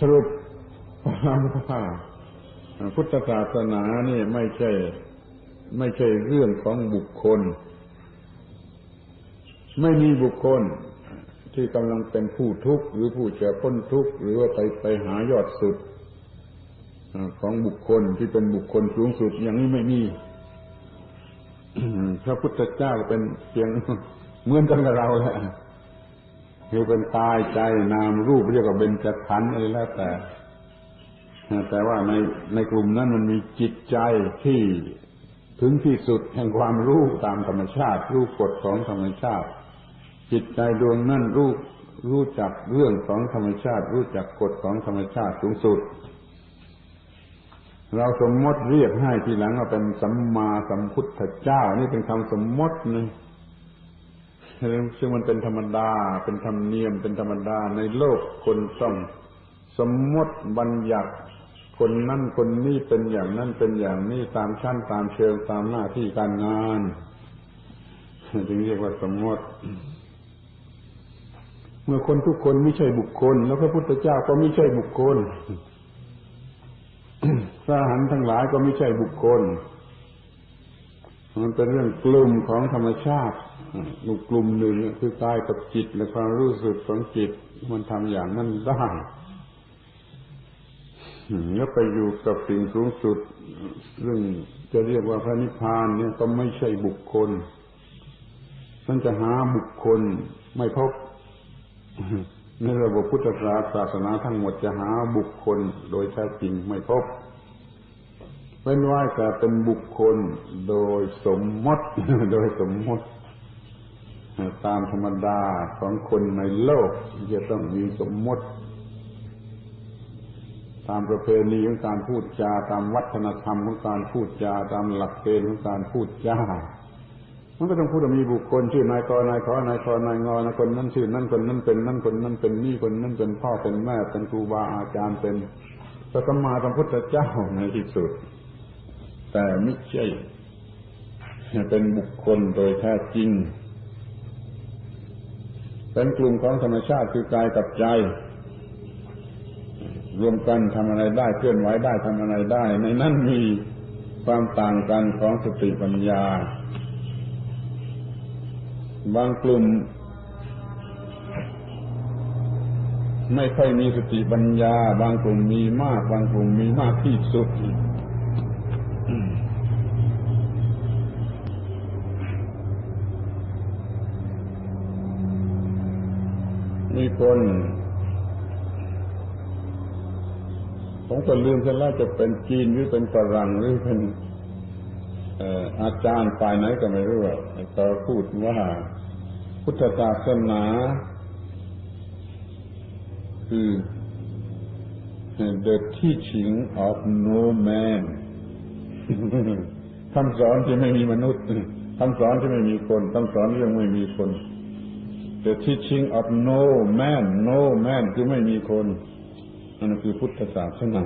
สรุปความว่าพุทธศาสนานี่ไม่ใช่ ไม่ใช่เรื่องของบุคคล ไม่มีบุคคลที่กำลังเป็นผู้ทุกข์ หรือผู้จะพ้นทุกข์ หรือว่าไปไปหายอดสุดของบุคคลที่เป็นบุคคลสูงสุดอย่างนี้ไม่มีพระพุทธเจ้าเป็นเพียงเหมือนกันกับเราแหละ คือเป็นกายใจนามรูปเรียกว่าเป็นจัขันอะไรแล้วแต่ แต่ว่าในในกลุ่มนั้นมันมีจิตใจที่ถึงที่สุดแห่งความรู้ตามธรรมชาติ รู้กฎของธรรมชาติ จิตใจดวงนั้นรู้รู้จักเรื่องของธรรมชาติ รู้จักกฎของธรรมชาติสูงสุด เราสมมติเรียกให้ทีหลังว่าเป็นสัมมาสัมพุทธเจ้า นี่เป็นคำสมมตินี่ ซึ่งมันเป็นธรรมดา เป็นธรรมเนียม เป็นธรรมดา ในโลกคนต้องสมมติบัญญัติคนนั่นคนนี้เป็นอย่างนั้นเป็นอย่างนี้ตามชั้นตามเชิงตามหน้าที่การงานจึงเรียกว่าสมมติ เมื่อคนทุกคนไม่ใช่บุคคล แล้วพระพุทธเจ้าก็ไม่ใช่บุคคลพระหันทั้งหลายก็ไม่ใช่บุคคล มันเป็นเรื่องกลุ่มของธรรมชาติ กลุ่มหนึ่งคือกายกับจิตและความรู้สึกของจิต มันทำอย่างนั้นได้แล้วไปอยู่กับสิ่งสูงสุด ซึ่งจะเรียกว่าพระนิพพานเนี่ยก็ไม่ใช่บุคคลท่านจะหาบุคคลไม่พบ ในระบบพุทธศาสนาทั้งหมดจะหาบุคคลโดยแท้จริงไม่พบเว้นไว้แต่เป็นบุคคลโดยสมมติ โดยสมมติ ตามธรรมดาของคนในโลกจะต้องมีสมมติ ตามประเพณีของการพูดจา ตามวัฒนธรรมของการพูดจา ตามหลักเกณฑ์ของการพูดจามันก็ต้องพูดว่ามีบุคคลชื่อนายกนายขอนายคอนายงอนายคนนั้นชื่อนั้นคนนั้นเป็นนั่นคนนั้นเป็นนี่คนนั้นเป็นพ่อเป็นแม่เป็นครูบาอาจารย์เป็นพระสัมมาสัมพุทธเจ้าในที่สุด แต่ไม่ใช่เป็นบุคคลโดยแท้จริง เป็นกลุ่มของธรรมชาติคือกายกับใจ รวมกันทำอะไรได้เคลื่อนไหวได้ทำอะไรได้ ในนั้นมีความต่างกันของสติปัญญา บางกลุ่ม ไม่ค่อยมีสติปัญญา บางกลุ่มมีมาก บางกลุ่มมีมากที่สุด มี คนผมก็ลืมไปแล้วจะเป็นจีนหรือเป็นฝรั่งหรือเป็นอาจารย์ฝ่ายไหนก็ไม่รู้ต่อพูดว่า พุทธศาสนา คือ the teaching of no man คำสอนที่ไม่มีมนุษย์คำสอนที่ไม่มีคนคำสอนเรื่องไม่มีคน the teaching of no man no man คือไม่มีคนนั่นคือพุทธศาสนา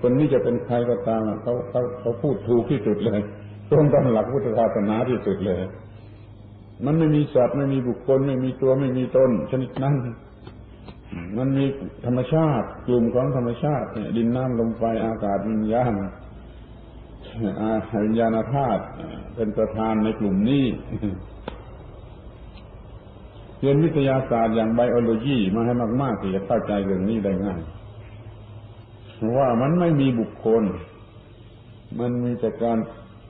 คนนี้จะเป็นใครก็ตามเขาเขาเขาพูดถูกที่สุดเลยตรงตามหลักพุทธศาสนาที่สุดเลย มันไม่มีสัตว์ไม่มีบุคคล ไม่มีตัวไม่มีตนชนิดนั้นมันมีธรรมชาติ กลุ่มของธรรมชาติเนี่ยดินน้ำลมไฟอากาศวิญญาณอาวิญญาณธาตุเป็นประธานในกลุ่มนี้ รียนวิทยาศาสตร์อย่างไบโอโลจีมาให้มากๆที่จะเข้าใจเรื่องนี้ได้ง่าย ว่ามันไม่มีบุคคล มันมีแต่การ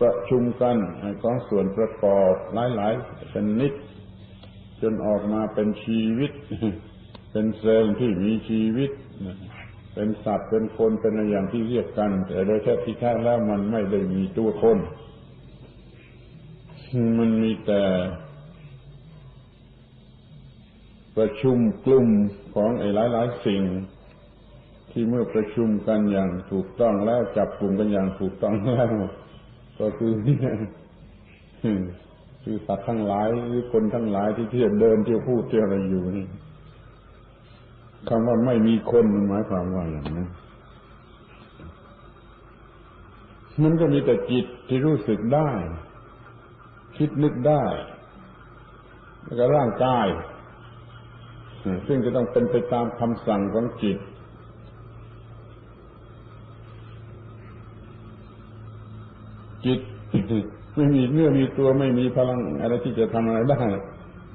ประชุมกันของส่วนประกอบหลายๆชนิด จนออกมาเป็นชีวิต เป็นเซลล์ที่มีชีวิต เป็นสัตว์เป็นคนเป็นอะไรอย่างที่เรียกกัน แต่โดยแท้ที่แท้แล้วมันไม่ได้มีตัวคน มันมีแต่ ประชุมกลุ่มของไอ้หลาย ๆ สิ่ง ที่เมื่อประชุมกันอย่างถูกต้องแล้วจับกลุ่มกันอย่างถูกต้องแล้วก็คือนี่คือสัตว์ทั้งหลายหรือคนทั้งหลายที่เที่ยวเดินเที่ยวพูดเที่ยวอะไรอยู่นี่คำว่าไม่มีคนมันหมายความว่าอย่างนั้นมันก็มีแต่จิตที่รู้สึกได้ คิดนึกได้ แล้วก็ร่างกาย ซึ่งจะต้องเป็นไปตามคำสั่งของจิต จิตไม่มีเนื้อมีตัวไม่มีพลังอะไรที่จะทำอะไรได้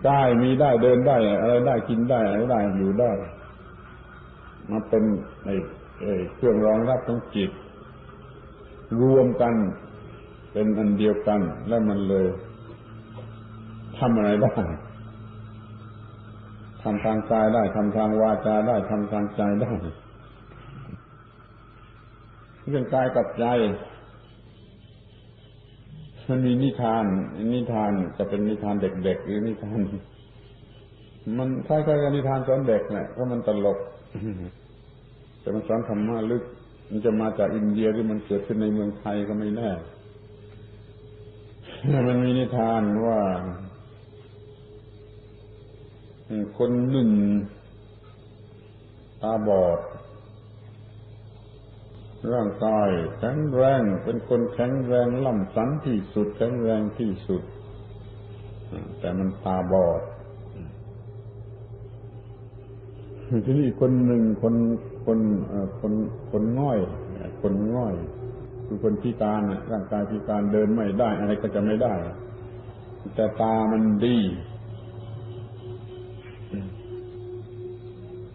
กายมีได้เดินได้ อะไรได้กินได้อะไรได้อยู่ได้มาเป็นไอ้ไอ้เครื่องรองรับของจิต รวมกันเป็นอันเดียวกัน แล้วมันเลยทำอะไรได้ ทำทางกายได้ทำทางวาจาได้ทำทางใจได้เรื่องกายกับใจมันมีนิทาน นิทานจะเป็นนิทานเด็กๆหรือนิทาน มันคล้ายๆกับนิทานสอนเด็กแหละเพราะมันตลกแต่มันสอนธรรมะลึก มันจะมาจากอินเดียหรือมันเกิดขึ้นในเมืองไทยก็ไม่แน่มันมีนิทานว่า คนหนึ่งตาบอด ร่างกายแข็งแรงเป็นคนแข็งแรงล่ำสันที่สุดแข็งแรงที่สุด แต่มันตาบอดที่นี้คนหนึ่งคนคนคนคนง่อย คนง่อย คือคนพิการร่างกายพิการเดินไม่ได้ อะไรก็จะไม่ได้ แต่ตามันดี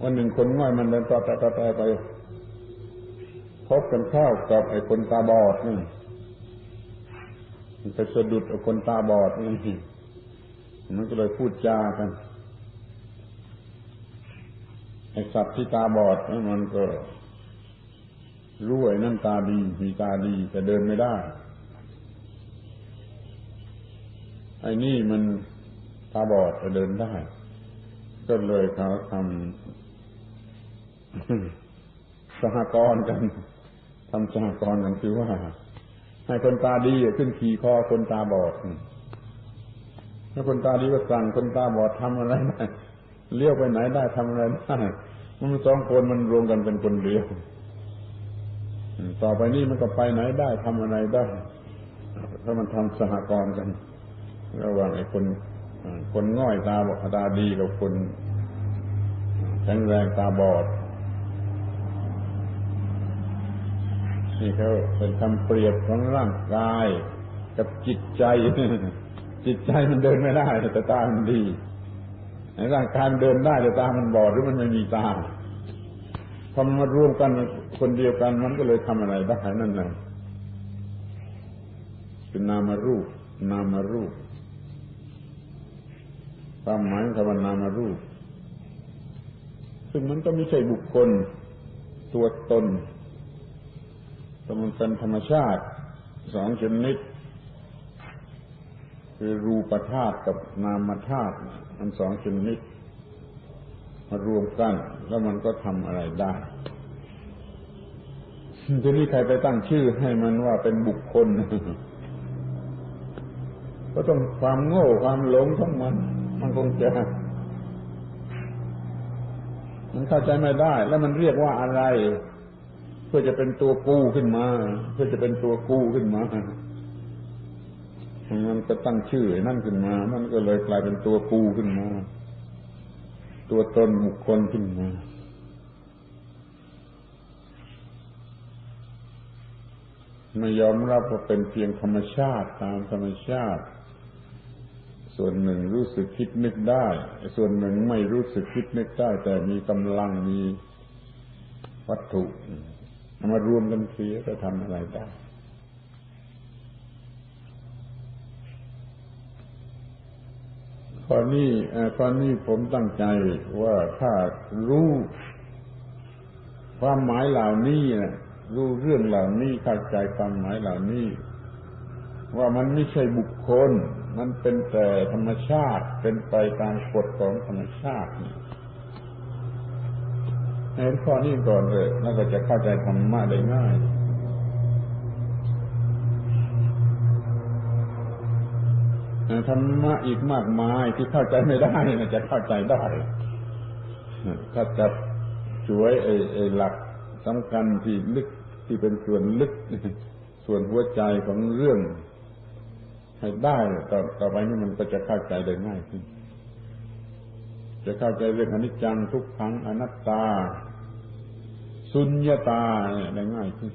วันหนึ่งคนง่อยมันเดินต่อต่อต่อไปพบกันเข้ากับไอ้คนตาบอดนี่มันไปสะดุดไอ้คนตาบอดนี่มันก็เลยพูดจากันไอ้สัตว์ที่ตาบอดนี่มันก็รู้ไอ้นั่นตาดีมีตาดีแต่เดินไม่ได้ไอ้นี่มันตาบอดแต่เดินได้ ก็เลยเขาทำ สหกรณ์กันทำสหกรณ์กันคือว่า ให้คนตาดีขึ้นขี่คอคนตาบอดถ้าคนตาดีก็สั่งคนตาบอดทำอะไรได้เลี้ยวไปไหนได้ทำอะไรได้มันสองคนมันรวมกันเป็นคนเดียวต่อไปนี้มันก็ไปไหนได้ทำอะไรได้ถ้ามันทำสหกรณ์กัน ระหว่างไอ้คนคนง่อยตาบอดตาดีกับคนแข็งแรงตาบอด นี่เขาเป็นคำเปรียบของร่างกาย กับจิตใจ จิตใจมันเดินไม่ได้แต่ตามันดีในร่างกายมันเดินได้แต่ตามันบอดหรือมันไม่มีตาพอมันมารวมกันคนเดียวกันมันก็เลยทำอะไรได้นั่นแหละเป็นนามารูป นามารูปความหมายคำว่านามารูป ซึ่งมันก็ไม่ใช่บุคคล ตัวตน แต่มันเป็นธรรมชาติสองชนิด คือรูปธาตุกับนามธาตุมันสองชนิดมารวมกัน แล้วมันก็ทำอะไรได้ทีนี้ใครไปตั้งชื่อให้มันว่าเป็นบุคคล ก็ต้องความโง่ความหลงของมัน มันคงจะมันเข้าใจไม่ได้ แล้วมันเรียกว่าอะไร พื่อจะเป็นตัวกู้ขึ้นมา เพื่อจะเป็นตัวกู้ขึ้นมามันก็ตั้งชื่อนั่นขึ้นมา มันก็เลยกลายเป็นตัวกู้ขึ้นมา ตัวตนบุคคลขึ้นมาไม่ยอมรับว่าเป็นเพียงธรรมชาติตามธรรมชาติ ส่วนหนึ่งรู้สึกคิดนึกได้ ส่วนหนึ่งไม่รู้สึกคิดนึกได้ แต่มีกำลังมีวัตถุ มารวมกันเสียจะทำอะไรได้ข้อนี้ข้อนี้ผมตั้งใจว่าถ้ารู้ความหมายเหล่านี้นะรู้เรื่องเหล่านี้เข้าใจความหมายเหล่านี้ ว่ามันไม่ใช่บุคคล มันเป็นแต่ธรรมชาติเป็นไปตามกฎของธรรมชาติ เห็นข้อนี้ก่อนเลยแล้วก็จะเข้าใจธรรมะได้ง่าย ธรรมะอีกมากมายที่เข้าใจไม่ได้นะจะเข้าใจได้ถ้าจะช่วยไอ้หลักสำคัญที่ลึกที่เป็นส่วนลึก ส่วนหัวใจของเรื่อง ให้ได้ต่อต่อไปนี่มันก็จะเข้าใจได้ง่ายขึ้น จะเข้าใจเรื่องอนิจจังทุกขังอนัตตา สุญญาตาเนี่ยได้ง่ายขึ้น